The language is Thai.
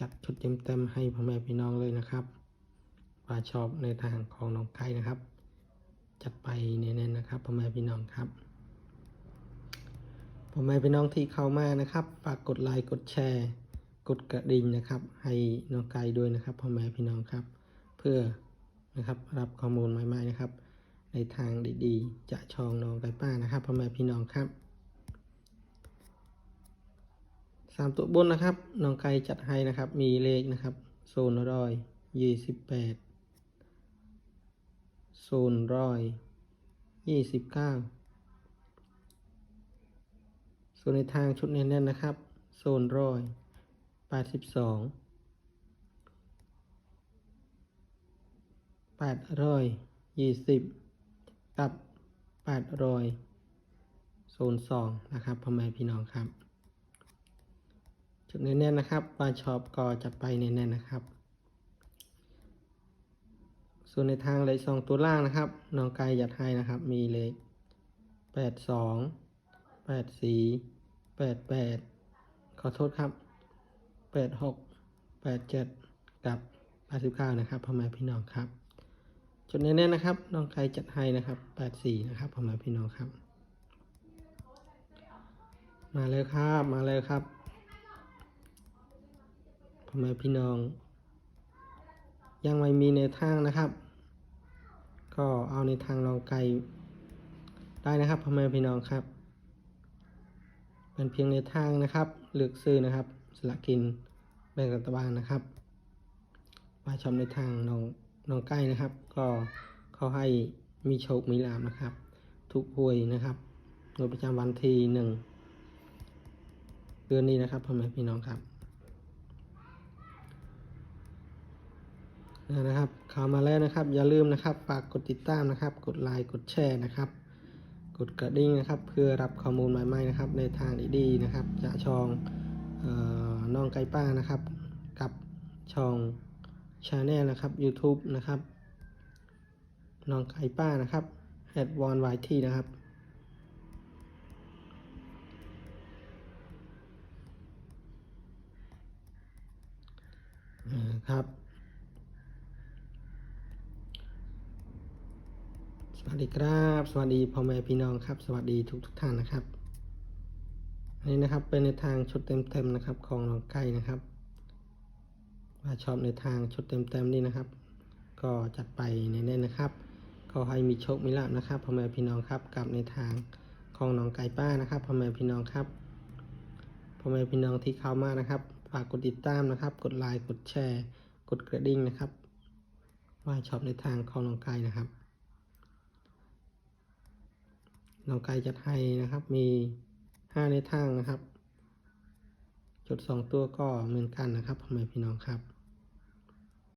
จัดชุดเต็มๆให้พ่อแม่พี่น้องเลยนะครับว่าชอบในทางของน้องไก่นะครับ จัดไปเน้นๆนะครับพ่อแม่พี่น้องครับพ่อแม่พี่น้องที่เข้ามานะครับฝากกดไลค์กดแชร์ กดกระดิ่งนะครับ ให้น้องไก่ด้วยนะครับพ่อแม่พี่น้องครับ เพื่อนะครับรับข้อมูลใหม่ๆนะครับ ในทางดีๆ จะชองน้องไก่ป้านะครับพ่อแม่พี่น้องครับ สามตัวบนนะครับน้องไก่จัดให้นะครับ มีเลขนะครับโซนร้อยยี่สิบแปดโซนร้อยยี่สิบเก้าส่วนในทางชุดเน้นๆนะครับ โซนร้อยแปดสิบสองแปดร้อยยี่สิบกับแปดร้อยโซนสองนะครับพ่อแม่พี่น้องครับ จุดเน้นๆนะครับปลาชอบก็จะไปเน้นๆนะครับ ส่วนในทางเลขสองตัวล่างนะครับน้องก่ยัดให้นะครับ มีเลขแปดสองแปดสี่แปดแปดขอโทษครับแปดหกแปดเจ็ดกับแปดสิบเก้านะครับพ่อแม่พี่น้องครับ จุดเน้นๆนะครับน้องไก่จัดให้นะครับแปดสี่นะครับพ่อแม่พี่น้องครับ มาเลยครับมาเลยครับ พ่อแม่พี่น้อง ยังไม่มีในทางนะครับ ก็เอาในทางลองไกลได้นะครับพ่อแม่พี่น้องครับเป็นเพียงในทางนะครับเลือกซื้อนะครับ สละกินแบ่งรัฐบาลนะครับมาชมในทางน้องน้องใกล้นะครับ ก็เขาให้มีโชคมีลาภนะครับ ทุกหวยนะครับโดยประจำวันที่หนึ่งเดือนนี้นะครับพ่อแม่พี่น้องครับ นะครับเข้ามาแล้วนะครับ อย่าลืมนะครับฝากกดติดตามนะครับ กดไลค์กดแชร์นะครับ กดกระดิ่งนะครับ เพื่อรับข้อมูลใหม่ๆนะครับ ในทางดีๆนะครับจะช่องออน้องไก่ป้านะครับ กับช่องชาแนลนะครับ YouTube นะครับน้องไก่ป้านะครับแอดวอนไวทีนะครับครับ สวัสดีครับ สวัสดีพ่อแม่พี่น้องครับ สวัสดีทุกทุกท่านนะครับ อันนี้นะครับเป็นในทางชุดเต็มๆนะครับ ของน้องไก่นะครับว่าชอบในทางชุดเต็มๆนี่นะครับ ก็จัดไปแน่ๆนะครับก็ให้มีโชคมีลาภนะครับพ่อแม่พี่น้องครับกับในทางของน้องไก่ป้านะครับพ่อแม่พี่น้องครับพ่อแม่พี่น้องที่เข้ามานะครับฝากกดติดตามนะครับ กดไลค์กดแชร์ กดกระดิ่งนะครับว่าชอบในทางของน้องไก่นะครับ เราไกลจัดให้นะครับ มีห้าในทางนะครับ จุดสองตัวก็เหมือนกันนะครับพ่อแม่พี่น้องครับ